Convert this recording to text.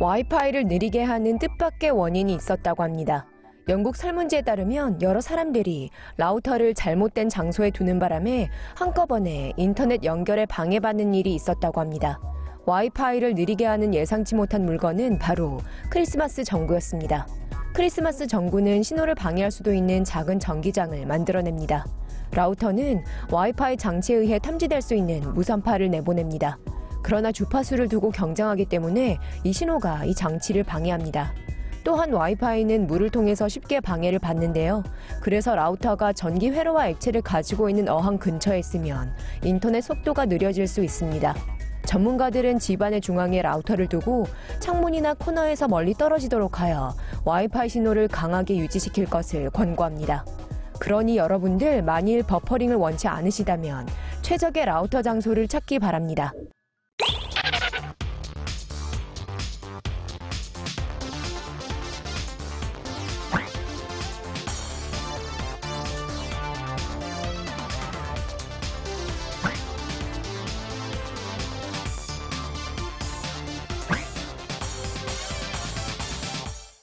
와이파이를 느리게 하는 뜻밖의 원인이 있었다고 합니다. 영국 설문지에 따르면 여러 사람들이 라우터를 잘못된 장소에 두는 바람에 한꺼번에 인터넷 연결에 방해받는 일이 있었다고 합니다. 와이파이를 느리게 하는 예상치 못한 물건은 바로 크리스마스 전구였습니다. 크리스마스 전구는 신호를 방해할 수도 있는 작은 전기장을 만들어냅니다. 라우터는 와이파이 장치에 의해 탐지될 수 있는 무선파를 내보냅니다. 그러나 주파수를 두고 경쟁하기 때문에 이 신호가 이 장치를 방해합니다. 또한 와이파이는 물을 통해서 쉽게 방해를 받는데요. 그래서 라우터가 전기 회로와 액체를 가지고 있는 어항 근처에 있으면 인터넷 속도가 느려질 수 있습니다. 전문가들은 집안의 중앙에 라우터를 두고 창문이나 코너에서 멀리 떨어지도록 하여 와이파이 신호를 강하게 유지시킬 것을 권고합니다. 그러니 여러분들 만일 버퍼링을 원치 않으시다면 최적의 라우터 장소를 찾기 바랍니다.